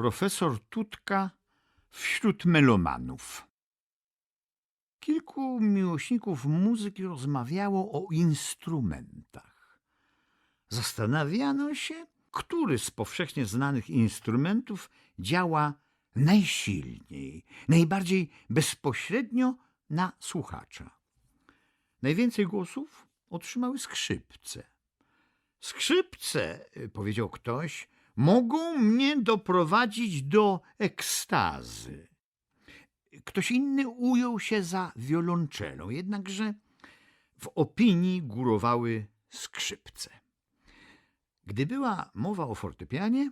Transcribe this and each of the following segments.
Profesor Tutka wśród melomanów. Kilku miłośników muzyki rozmawiało o instrumentach. Zastanawiano się, który z powszechnie znanych instrumentów działa najsilniej, najbardziej bezpośrednio na słuchacza. Najwięcej głosów otrzymały skrzypce. Skrzypce, powiedział ktoś, mogą mnie doprowadzić do ekstazy. Ktoś inny ujął się za wiolonczelą, jednakże w opinii górowały skrzypce. Gdy była mowa o fortepianie,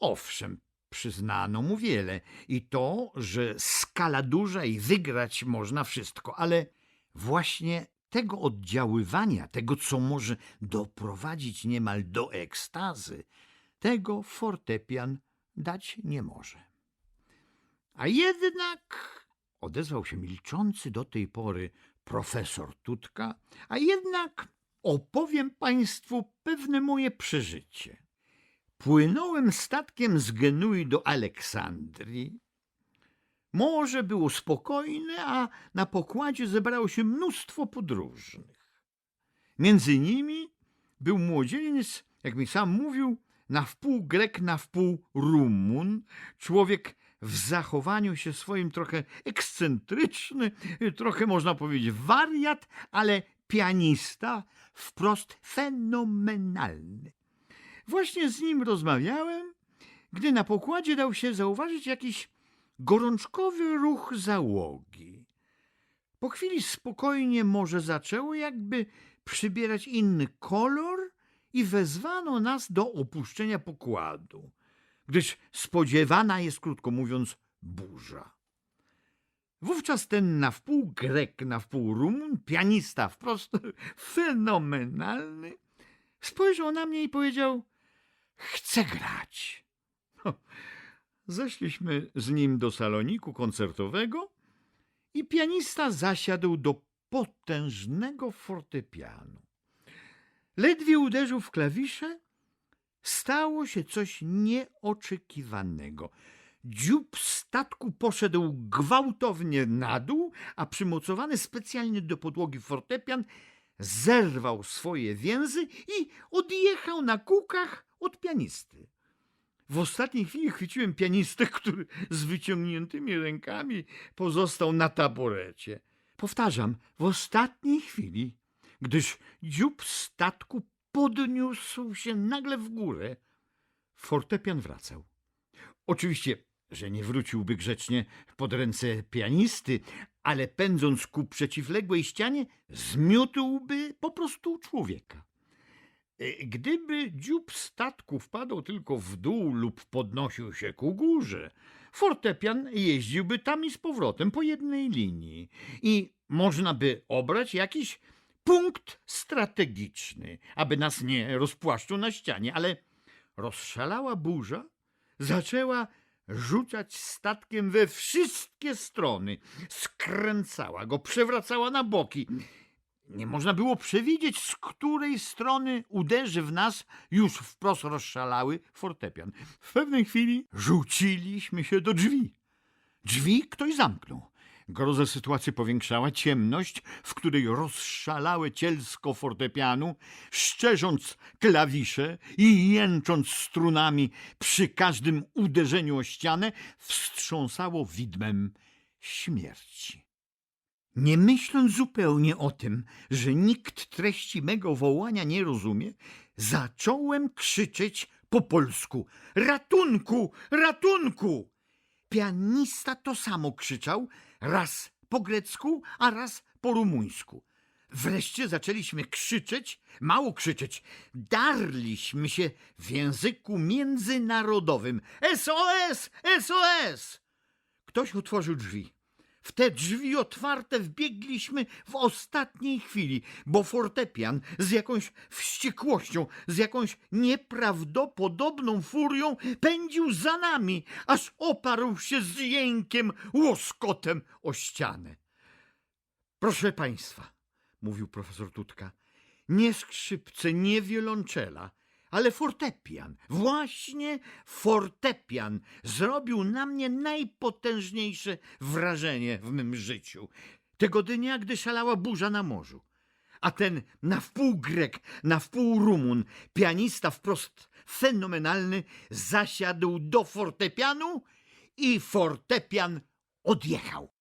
owszem, przyznano mu wiele i to, że skala duża i wygrać można wszystko, ale właśnie tego oddziaływania, tego, co może doprowadzić niemal do ekstazy, tego fortepian dać nie może. A jednak, odezwał się milczący do tej pory profesor Tutka, a jednak opowiem państwu pewne moje przeżycie. Płynąłem statkiem z Genui do Aleksandrii. Morze było spokojne, a na pokładzie zebrało się mnóstwo podróżnych. Między nimi był młodzieniec, jak mi sam mówił, na wpół Grek, na wpół Rumun, człowiek w zachowaniu się swoim trochę ekscentryczny, trochę można powiedzieć wariat, ale pianista wprost fenomenalny. Właśnie z nim rozmawiałem, gdy na pokładzie dał się zauważyć jakiś gorączkowy ruch załogi. Po chwili spokojnie morze zaczęło jakby przybierać inny kolor i wezwano nas do opuszczenia pokładu, gdyż spodziewana jest, krótko mówiąc, burza. Wówczas ten na wpół Grek, na wpół Rumun, pianista wprost fenomenalny, spojrzał na mnie i powiedział: Chcę grać. Ho, Zeszliśmy z nim do saloniku koncertowego i pianista zasiadł do potężnego fortepianu. Ledwie uderzył w klawisze, stało się coś nieoczekiwanego. Dziób statku poszedł gwałtownie na dół, a przymocowany specjalnie do podłogi fortepian zerwał swoje więzy i odjechał na kółkach od pianisty. W ostatniej chwili chwyciłem pianistę, który z wyciągniętymi rękami pozostał na taborecie. Powtarzam, w ostatniej chwili, gdyż dziób statku podniósł się nagle w górę, fortepian wracał. Oczywiście, że nie wróciłby grzecznie pod ręce pianisty, ale pędząc ku przeciwległej ścianie, zmiótłby po prostu człowieka. E, Gdyby dziób statku wpadł tylko w dół lub podnosił się ku górze, fortepian jeździłby tam i z powrotem po jednej linii i można by obrać jakiś punkt strategiczny, aby nas nie rozpłaszczył na ścianie, ale rozszalała burza zaczęła rzucać statkiem we wszystkie strony, skręcała go, przewracała na boki. Nie można było przewidzieć, z której strony uderzy w nas już wprost rozszalały fortepian. W pewnej chwili rzuciliśmy się do drzwi. Drzwi ktoś zamknął. Grozę sytuacji powiększała ciemność, w której rozszalałe cielsko fortepianu, szczerząc klawisze i jęcząc strunami przy każdym uderzeniu o ścianę, wstrząsało widmem śmierci. Nie myśląc zupełnie o tym, że nikt treści mego wołania nie rozumie, zacząłem krzyczeć po polsku: Ratunku! Ratunku! Pianista to samo krzyczał, raz po grecku, a raz po rumuńsku. Wreszcie zaczęliśmy krzyczeć, mało krzyczeć, darliśmy się w języku międzynarodowym. SOS! SOS! Ktoś otworzył drzwi. W te drzwi otwarte wbiegliśmy w ostatniej chwili, bo fortepian z jakąś wściekłością, z jakąś nieprawdopodobną furią pędził za nami, aż oparł się z jękiem, łoskotem o ścianę. Proszę państwa, mówił profesor Tutka, nie skrzypce, nie wiolonczela, Ale fortepian, właśnie fortepian zrobił na mnie najpotężniejsze wrażenie w mym życiu. Tego dnia, gdy szalała burza na morzu. A ten na wpół Grek, na wpół Rumun, pianista wprost fenomenalny, zasiadł do fortepianu i fortepian odjechał.